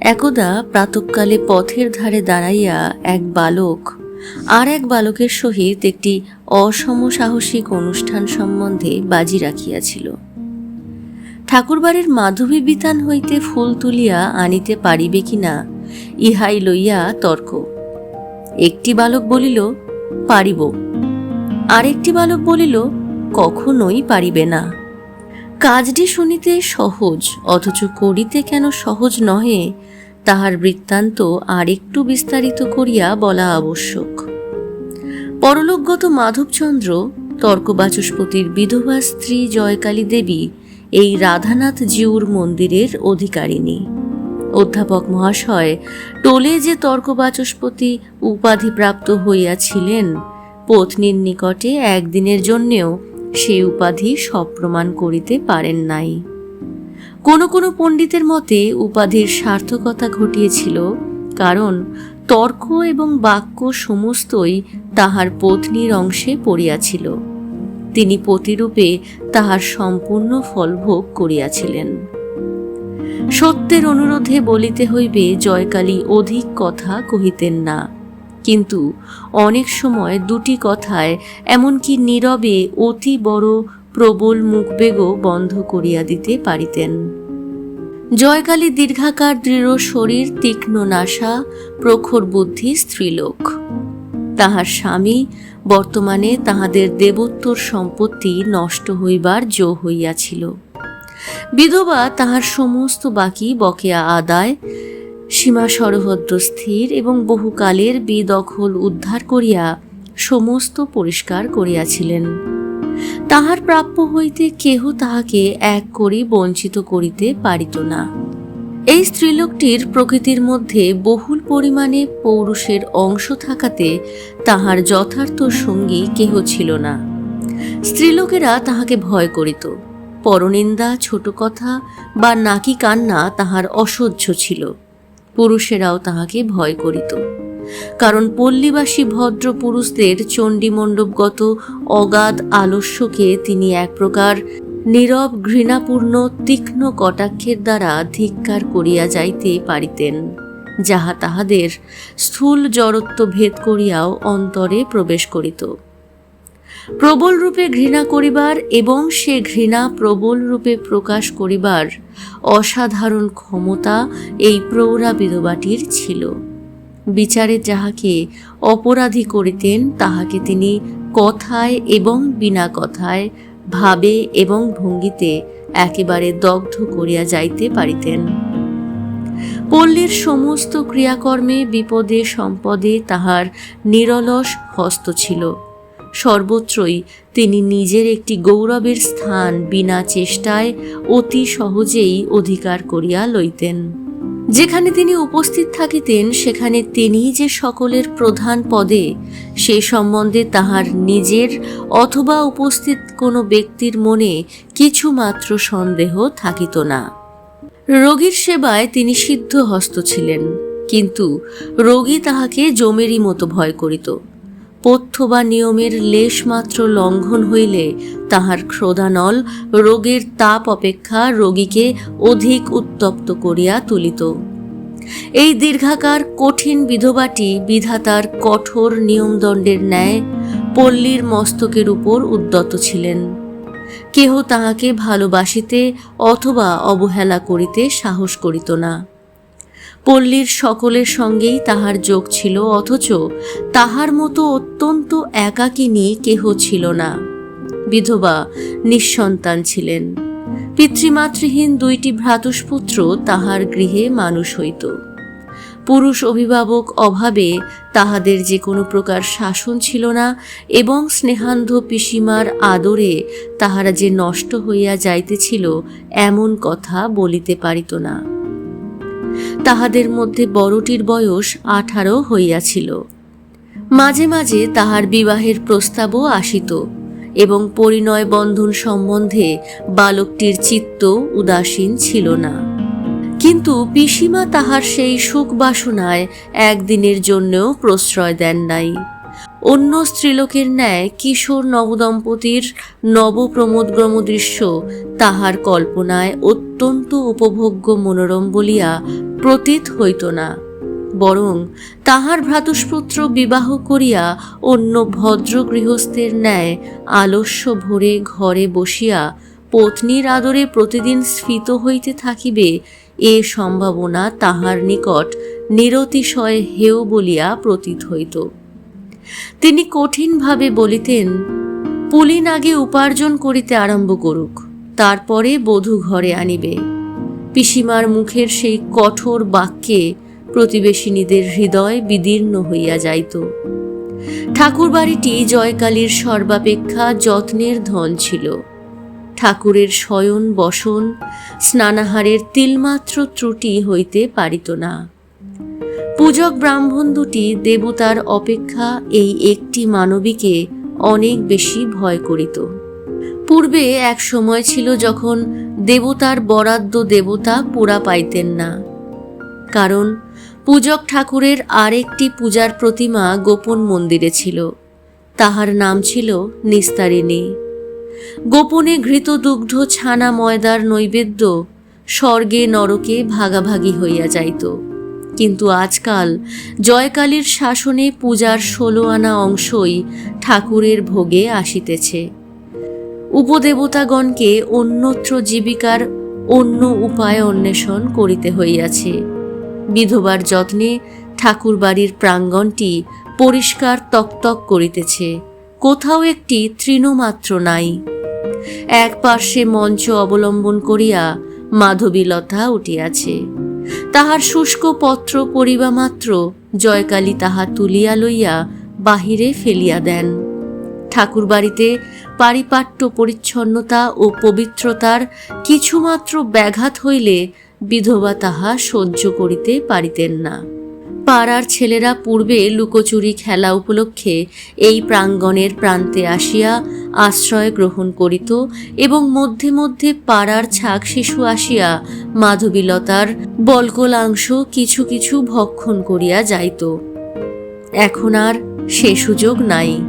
একদা প্রাতকালে পথের ধারে দাঁড়াইয়া এক বালক আর এক বালকের সহিত একটি অসমসাহসিক অনুষ্ঠান সম্বন্ধে বাজি রাখিয়াছিল। ঠাকুরবাড়ির মাধবী বিতান হইতে ফুল তুলিয়া আনিতে পারিবে কিনা, ইহাই লইয়া তর্ক। একটি বালক বলিল, পারিব। আরেকটি বালক বলিল, কখনোই পারিবে না। কাজটি শুনিতে সহজ, অথচ করিতে কেন সহজ নহে, তাহার বৃত্তান্ত আর একটু বিস্তারিত করিয়া বলা আবশ্যক। পরলোকগত মাধবচন্দ্র, তর্কবাচস্পতির বিধবা স্ত্রী জয়কালী দেবী, এই রাধানাথ জিউর মন্দিরের অধিকারিণী। অধ্যাপক মহাশয়, টোলে যে তর্কবাচস্পতি উপাধিপ্রাপ্ত হইয়াছিলেন, পত্নীর নিকটে একদিনের জন্যেও সে উপাধি সপ্রমাণ করিতে পারেন নাই। কোনো কোনো পণ্ডিতের মতে উপাধির সার্থকতা ঘটিয়েছিল, কারণ তর্ক এবং বাক্য সমস্তই তাহার পত্নীর অংশে পড়িয়াছিল। তিনি প্রতিরূপে তাহার সম্পূর্ণ ফলভোগ করিয়াছিলেন। সত্যের অনুরোধে বলিতে হইবে, জয়কালী অধিক কথা কহিতেন না। কিন্তু অনেক সময় দুটি কথায় এমনকি নীরবে অতি বড় প্রবল মুখবেগও বন্ধ করিয়া দিতে পারিতেন। জয়কালী দীর্ঘাকার দৃঢ় শরীর, তীক্ষ্ণ নাসা, প্রখর বুদ্ধি, স্ত্রীলোক। তাহার স্বামী বর্তমানে তাহাদের দেবোত্তর সম্পত্তি নষ্ট হইবার জো হইয়াছিল। বিধবা তাহার সমস্ত বাকি বকেয়া আদায় সীমা সরহদ্র স্থির এবং বহুকালের বেদখল উদ্ধার করিয়া সমস্ত পরিষ্কার করিয়াছিলেন। তাহার প্রাপ্য হইতে কেহ তাহাকে এক করি বঞ্চিত করিতে পারিত না। এই স্ত্রীলোকটির প্রকৃতির মধ্যে বহুল পরিমাণে পৌরুষের অংশ থাকাতে তাহার যথার্থ সঙ্গী কেহ ছিল না। স্ত্রীলোকেরা তাহাকে ভয় করিত। পরনিন্দা ছোট কথা বা নাকি কান্না তাহার অসহ্য ছিল। পুরুষেরাও তাহাকে ভয় করিত। কারণ পল্লীবাসী ভদ্র পুরুষদের চণ্ডীমণ্ডপগত অগাধ আলস্যকে তিনি এক প্রকার নীরব, ঘৃণাপূর্ণ, তীক্ষ্ণ কটাক্ষের দ্বারা ধিক্কার করিয়া যাইতে পারিতেন, যাহা তাহাদের স্থূল জড়ত্ব ভেদ করিয়াও অন্তরে প্রবেশ করিত। প্রবল রূপে ঘৃণা করিবার এবং সে ঘৃণা প্রবল রূপে প্রকাশ করিবার অসাধারণ ক্ষমতা এই প্রৌঢ়া বিধবাটির ছিল। বিচারে যাহাকে অপরাধী করিতেন, তাহাকে তিনি কথায় এবং বিনা কথায়, ভাবে এবং ভঙ্গিতে একেবারে দগ্ধ করিয়া যাইতে পারিতেন। পল্লীর সমস্ত ক্রিয়াকর্মে বিপদে সম্পদে তাহার নিরলস হস্ত ছিল। সর্বত্রই তিনি নিজের একটি গৌরবের স্থান বিনা চেষ্টায় অতি সহজেই অধিকার করিয়া লইতেন। যেখানে তিনি উপস্থিত থাকিতেন, সেখানে তিনি যে সকলের প্রধান পদে, সে সম্বন্ধে তাহার নিজের অথবা উপস্থিত কোনো ব্যক্তির মনে কিছুমাত্র সন্দেহ থাকিত না। রোগীর সেবায় তিনি সিদ্ধ হস্ত ছিলেন, কিন্তু রোগী তাহাকে জমেরই মতো ভয় করিত। পথ্য বা নিয়মের লেশমাত্র লঙ্ঘন হইলে তাহার ক্রোধানল রোগের তাপ অপেক্ষা রোগীকে অধিক উত্তপ্ত করিয়া তুলিত। এই দীর্ঘাকার কঠিন বিধবাটি বিধাতার কঠোর নিয়মদণ্ডের ন্যায় পল্লীর মস্তকের উপর উদ্যত ছিলেন। কেহ তাহাকে ভালোবাসিতে অথবা অবহেলা করিতে সাহস করিত না। পল্লীর সকলের সঙ্গেই তাহার যোগ ছিল, অথচ তাহার মতো অত্যন্ত একাকিনী কেহ ছিল না। বিধবা নিঃসন্তান ছিলেন। পিতৃমাতৃহীন দুইটি ভ্রাতুষ্পুত্র তাহার গৃহে মানুষ হইত। পুরুষ অভিভাবক অভাবে তাহাদের যে কোনো প্রকার শাসন ছিল না, এবং স্নেহান্ধ পিসিমার আদরে তাহারা যে নষ্ট হইয়া যাইতেছিল, এমন কথা বলিতে পারিত না। তাহাদের মধ্যে বড়টির বয়স আঠারো হইয়াছিল। মাঝে মাঝে তাহার বিবাহের প্রস্তাবও আসিত এবং পরিণয় বন্ধন সম্বন্ধে বালকটির চিত্ত উদাসীন ছিল না। কিন্তু পিসিমা তাহার সেই সুখ বাসনায় একদিনের জন্যও প্রশ্রয় দেন নাই। অন্য স্ত্রীলোকের ন্যায় কিশোর নবদম্পতির নবপ্রমোদগ্রম দৃশ্য তাহার কল্পনায় অত্যন্ত উপভোগ্য মনোরম বলিয়া প্রতীত হইত না। বরং তাহার ভ্রাতুষ্পুত্র বিবাহ করিয়া অন্য ভদ্র গৃহস্থের ন্যায় আলস্য ভরে ঘরে বসিয়া পত্নীর আদরে প্রতিদিন স্ফীত হইতে থাকিবে এ সম্ভাবনা তাহার নিকট নিরতিশয় হেয় বলিয়া প্রতীত হইত। তিনি কঠিনভাবে বলিতেন, পুলিন আগে উপার্জন করিতে আরম্ভ করুক, তারপরে বধূ ঘরে আনিবে। পিসিমার মুখের সেই কঠোর বাক্যে প্রতিবেশিনীদের হৃদয় বিদীর্ণ হইয়া যাইত। ঠাকুর বাড়িটি জয়কালীর সর্বাপেক্ষা যত্নের ধন ছিল। ঠাকুরের শয়ন বসন, স্নানাহারের তিলমাত্র ত্রুটি হইতে পারিত না। পূজক ব্রাহ্মণ দুটি দেবতার অপেক্ষা এই একটি মানবীকে অনেক বেশি ভয় করিত। পূর্বে এক সময় ছিল যখন দেবতার বরাদ্দ দেবতা পুরা পাইতেন না। কারণ পূজক ঠাকুরের আরেকটি পূজার প্রতিমা গোপন মন্দিরে ছিল। তাহার নাম ছিল নিস্তারিণী। গোপনে ঘৃত দুগ্ধ ছানা ময়দার নৈবেদ্য স্বর্গে নরকে ভাগাভাগি হইয়া যাইত। কিন্তু আজকাল জয়কালীর শাসনে পূজার ষোলো আনা অংশই ঠাকুরের ভোগে আসিতেছে। উপদেবতাগণকে অন্যত্র জীবিকার অন্য উপায় অন্বেষণ করিতে হইয়াছে। বিধবার যত্নে ঠাকুর বাড়ির প্রাঙ্গণটি পরিষ্কার তকতক করিতেছে। কোথাও একটি তৃণমাত্র নাই। এক পার্শ্বে মঞ্চ অবলম্বন করিয়া মাধবীলতা উঠিয়াছে। তাহার শুষ্ক পত্র পরিবা মাত্র, জয়কালী তাহা তুলিয়া লইয়া বাহিরে ফেলিয়া দেন। ঠাকুর বাড়িতে পারিপাট্য পরিচ্ছন্নতা ও পবিত্রতার কিছুমাত্র ব্যাঘাত হইলে বিধবা তাহা সহ্য করিতে পারিতেন না। পাড়ার ছেলেরা পূর্বে লুকোচুরি খেলা উপলক্ষে এই প্রাঙ্গণের প্রান্তে আসিয়া আশ্রয় গ্রহণ করিত এবং মধ্যে মধ্যে পাড়ার ছাক শিশু আসিয়া মাধবীলতার বলকলাংশ কিছু কিছু ভক্ষণ করিয়া যাইত। এখন আর সে সুযোগ নাই।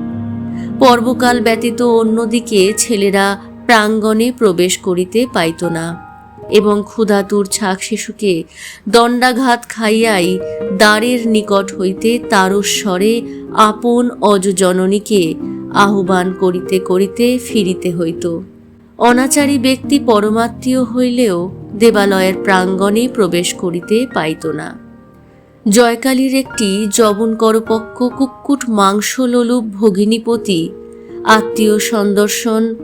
পর্বকাল ব্যতীত অন্যদিকে ছেলেরা প্রাঙ্গণে প্রবেশ করিতে পাইত না। এবং ক্ষুধাতুর ছাক শিশুকে দণ্ডাঘাত খাইয়াই দ্বারের নিকট হইতে তারস্বরে আপন অজজননীকে আহ্বান করিতে করিতে ফিরিতে হইত। অনাচারী ব্যক্তি পরমাত্মীয় হইলেও দেবালয়ের প্রাঙ্গণে প্রবেশ করিতে পাইত না। জয়কালীর একটি জবনকরপক্ষ কুক্কুট মাংসলোলুপ ভগিনীপতি আত্মীয় সন্দর্শন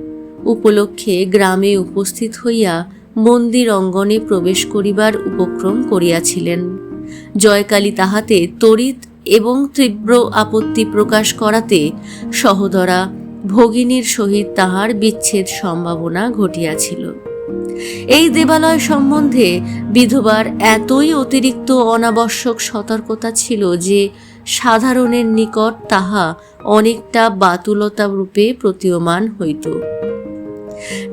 উপলক্ষে গ্রামে উপস্থিত হইয়া মন্দির অঙ্গনে প্রবেশ করিবার উপক্রম করিয়াছিলেন। জয়কালী তাহাতে তড়িৎ এবং তীব্র আপত্তি প্রকাশ করাতে সহদরা ভগিনীর সহিত তাহার বিচ্ছেদ সম্ভাবনা ঘটিয়াছিল। এই দেবালয় সম্বন্ধে বিধবার এতই অতিরিক্ত অনাবশ্যক সতর্কতা ছিল যে সাধারণের নিকট তাহা অনেকটা বাতুলতা রূপে প্রতীয়মান হইত।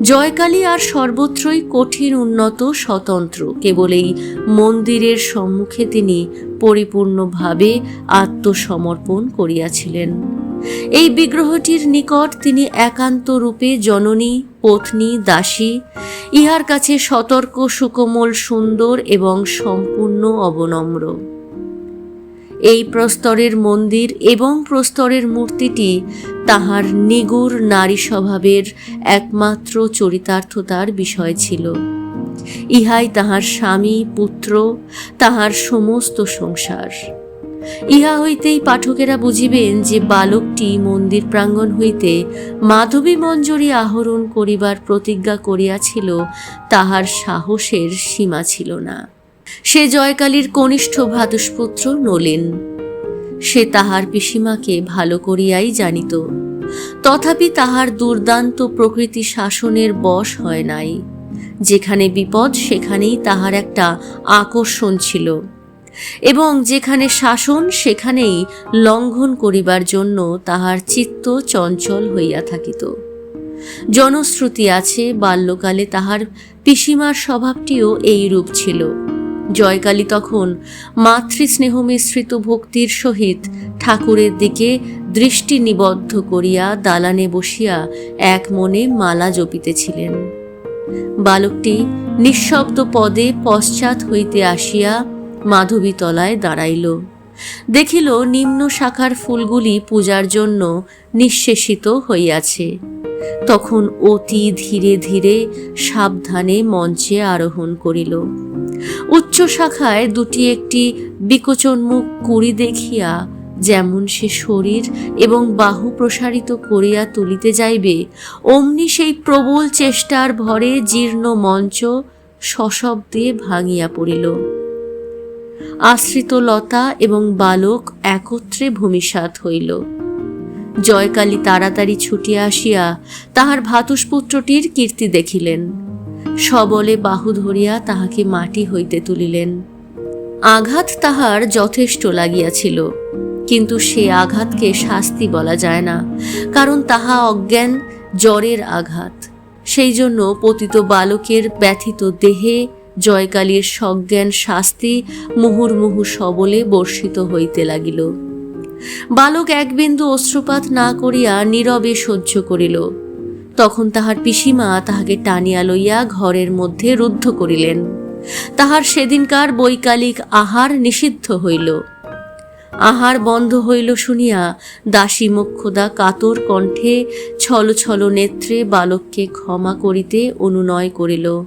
জয়কালী আর সর্বত্রই কঠিন উন্নত স্বতন্ত্র। কেবল এই মন্দিরের সম্মুখে তিনি পরিপূর্ণভাবে আত্মসমর্পণ করিয়াছিলেন। এই বিগ্রহটির নিকট তিনি একান্ত রূপে জননী, পত্নী, দাসী, ইহার কাছে সতর্ক, সুকোমল, সুন্দর এবং সম্পূর্ণ অবনম্র। এই প্রস্তরের মন্দির এবং প্রস্তরের মূর্তিটি তাহার নিগুড় নারী স্বভাবের একমাত্র চরিতার্থতার বিষয় ছিল। ইহাই তাহার স্বামী, পুত্র, তাহার সমস্ত সংসার। ইহা হইতেই পাঠকেরা বুঝিবেন যে বালকটি মন্দির প্রাঙ্গণ হইতে মাধবী মঞ্জরি আহরণ করিবার প্রতিজ্ঞা করিয়াছিল, তাহার সাহসের সীমা ছিল না। সে জয়কালীর কনিষ্ঠ ভ্রাতুষ্পুত্র নলিন। সে তাহার পিসিমাকে ভালো করিয়াই জানিত। তথাপি তাহার দুর্দান্ত প্রকৃতি শাসনের বশ হয় নাই। যেখানে বিপদ, সেখানেই তাহার একটা আকর্ষণ ছিল। এবং যেখানে শাসন, সেখানেই লঙ্ঘন করিবার জন্য তাহার চিত্ত চঞ্চল হইয়া থাকিত। জনশ্রুতি আছে, বাল্যকালে তাহার পিসিমার স্বভাবটিও এই রূপ ছিল। জয়কালী তখন মাতৃস্নেহ মিশ্রিত ভক্তির সহিত ঠাকুরের দিকে দৃষ্টি নিবদ্ধ করিয়া দালানে বসিয়া এক মনে মালা জপিতেছিলেন। বালকটি নিঃশব্দ পদে পশ্চাৎ হইতে আসিয়া মাধবীতলায় দাঁড়াইল। দেখিল নিম্ন শাখার ফুলগুলি পূজার জন্য নিঃশেষিত হইয়াছে। তখন অতি ধীরে ধীরে সাবধানে মঞ্চে আরোহণ করিল। উচ্চ শাখায় দুটি একটি বিকোচনমুখ কুড়ি দেখিয়া যেমন সে শরীর এবং বাহু প্রসারিত করিয়া তুলিতে যাইবে, অমনি সেই প্রবল চেষ্টার ভরে জীর্ণ মঞ্চ সশব্দে ভাঙিয়া পড়িল। আশ্রিত লতা এবং বালক একত্রে ভূমিসাৎ হইল। জয়কালী তাড়াতাড়ি ছুটিয়া আসিয়া তাহার ভাতুষপুত্রটির কীর্তি দেখিলেন। সবলে বাহু ধরিয়া তাহাকে মাটি হইতে তুলিলেন। আঘাত তাহার যথেষ্ট লাগিয়াছিল, কিন্তু সে আঘাতকে শাস্তি বলা যায় না, কারণ তাহা অজ্ঞান, জ্বরের আঘাত। সেই জন্য পতিত বালকের ব্যথিত দেহে জয়কালীর সজ্ঞান শাস্তি মুহুর্মুহু সবলে বর্ষিত হইতে লাগিল। বালক এক বিন্দু অশ্রুপাত না করিয়া নীরবে সহ্য করিল। তখন তাহার পিসিমা তাহাকে টানিয়া লইয়া ঘরের মধ্যে রুদ্ধ করিলেন। তাহার সেদিনকার বৈকালিক আহার নিষিদ্ধ হইল। আহার বন্ধ হইল শুনিয়া দাসী মোক্ষদা কাতর কণ্ঠে ছল ছল নেত্রে বালককে ক্ষমা করিতে অনুনয় করিল।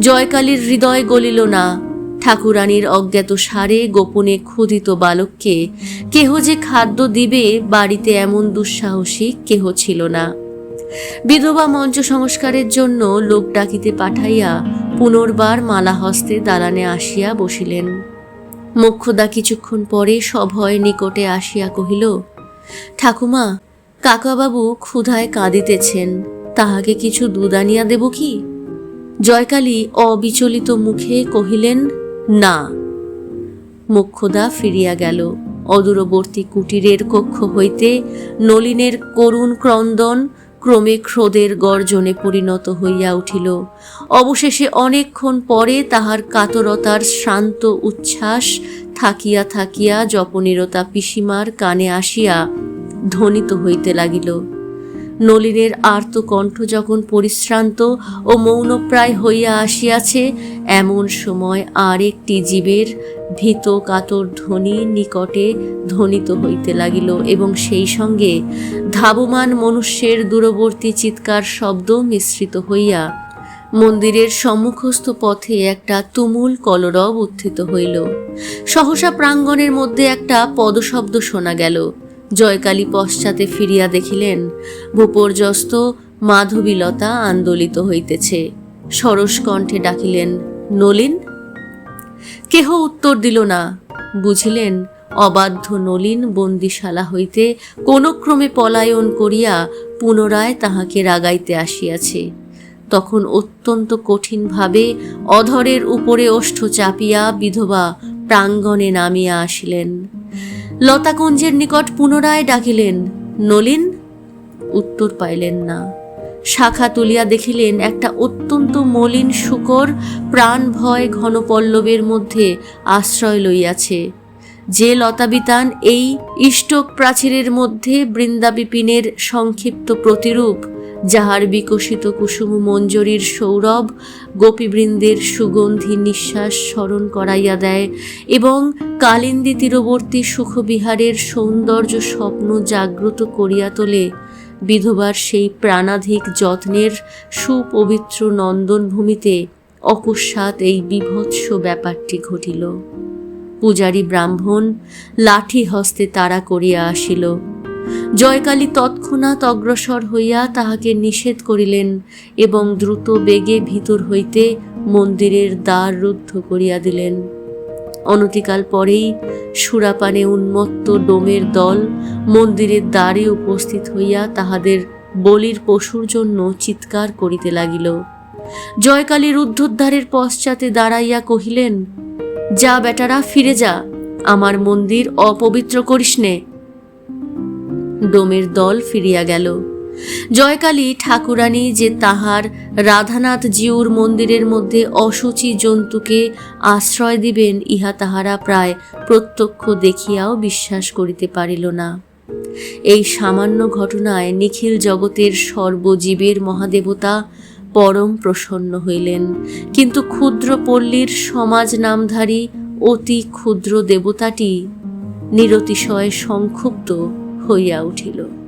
জয়কালীর হৃদয় গলিল না ঠাকুরানীর অজ্ঞাত সারে গোপনে ক্ষুধিত বালককে, কেহ যে খাদ্য দিবে বাড়িতে এমন দুঃসাহসী কেহ ছিল না। বিধবা মঞ্চ সংস্কারের জন্য লোক ডাকিতে পাঠাইয়া পুনর্বার মালা হস্তে দালানে আসিয়া বসিলেন। মোক্ষদা কিছুক্ষণ পরে সভয় নিকটে আসিয়া কহিল, ঠাকুমা, কাকাবাবু ক্ষুধায় কাঁদিতেছেন, তাহাকে কিছু দুধ আনিয়া দেব কি? জয়কালী অবিচলিত মুখে কহিলেন না। মোক্ষদা ফিরিয়া গেল। অদূরবর্তী কুটিরের কক্ষ হইতে নলিনের করুণ ক্রন্দন ক্রমে ক্রোধের গর্জনে পরিণত হইয়া উঠিল। অবশেষে অনেকক্ষণ পরে তাহার কাতরতার শান্ত উচ্ছ্বাস থাকিয়া থাকিয়া জপনিরতা পিসিমার কানে আসিয়া ধ্বনিত হইতে লাগিল। নলিনের আর্ত কণ্ঠ যখন পরিশ্রান্ত ও মৌনপ্রায় হইয়া আসিয়াছে, এমন সময় আর একটি জীবের ভীত কাতর ধ্বনি নিকটে ধ্বনিত হইতে লাগিল এবং সেই সঙ্গে ধাবমান মনুষ্যের দূরবর্তী চিৎকার শব্দ মিশ্রিত হইয়া মন্দিরের সম্মুখস্থ পথে একটা তুমুল কলরব উত্থিত হইল। সহসা প্রাঙ্গণের মধ্যে একটা পদশব্দ শোনা গেল। জয়কালী পশ্চাতে ফিরিয়া দেখিলেন, ভূপর্যস্ত মাধবীলতা আন্দোলিত হইতেছে। সরস কণ্ঠে ডাকিলেন, নলিন? কেহ উত্তর দিল না। বুঝিলেন, অবাধ্য নলিন বন্দিশালা হইতে কোন ক্রমে পলায়ন করিয়া পুনরায় তাহাকে রাগাইতে আসিয়াছে। তখন অত্যন্ত কঠিনভাবে অধরের উপরে ওষ্ঠ চাপিয়া বিধবা প্রাঙ্গণে নামিয়া আসিলেন। লতাকুঞ্জের নিকট পুনরায় ডাকিলেন। নলিন উত্তর পাইলেন না। শাখা তুলিয়া দেখিলেন একটা অত্যন্ত মলিন শুকর প্রাণ ভয় ঘন পল্লবের মধ্যে আশ্রয় লইয়াছে। যে লতাবিতান এই ইষ্টক প্রাচীরের মধ্যে বৃন্দাবিপিনের সংক্ষিপ্ত প্রতিরূপ যাহার বিকশিত কুসুম মঞ্জরির সৌরভ, গোপীবৃন্দের সুগন্ধি নিঃশ্বাস স্মরণ করাইয়া দেয় এবং কালিন্দী তীরবর্তী সুখবিহারের সৌন্দর্য স্বপ্ন জাগ্রত করিয়া তোলে। বিধবার সেই প্রাণাধিক যত্নের সুপবিত্র নন্দনভূমিতে অকস্মাৎ এই বিভৎস ব্যাপারটি ঘটিল। পূজারী ব্রাহ্মণ লাঠি হস্তে তাড়া করিয়া আসিল। জয়কালী তৎক্ষণাৎ অগ্রসর হইয়া তাহাকে নিষেধ করিলেন এবং দ্রুত বেগে ভিতর হইতে মন্দিরের দ্বার রুদ্ধ করিয়া দিলেন। অনতিকাল পরেই সুরাপানে উন্মত্ত ডোমের দল মন্দিরের দ্বারে উপস্থিত হইয়া তাহাদের বলির পশুর জন্য চিৎকার করিতে লাগিল। জয়কালী রুদ্ধোদ্ধারের পশ্চাতে দাঁড়াইয়া কহিলেন, যা বেটারা, ফিরে যা। আমার মন্দির অপবিত্র করিস নে। ডোমের দল ফিরিয়া গেল। জয়কালী ঠাকুরানী যে তাহার রাধানাথ জিউর মন্দিরের মধ্যে অসুচি জন্তুকে আশ্রয় দিবেন, ইহা তাহারা প্রায় প্রত্যক্ষ দেখিয়াও বিশ্বাস করিতে পারিল না। এই সামান্য ঘটনায় নিখিল জগতের সর্বজীবের মহাদেবতা পরম প্রসন্ন হইলেন। কিন্তু ক্ষুদ্র পল্লীর সমাজ নামধারী অতি ক্ষুদ্র দেবতাটি নিরতিশয় সংক্ষুব্ধ হইয়া উঠিল।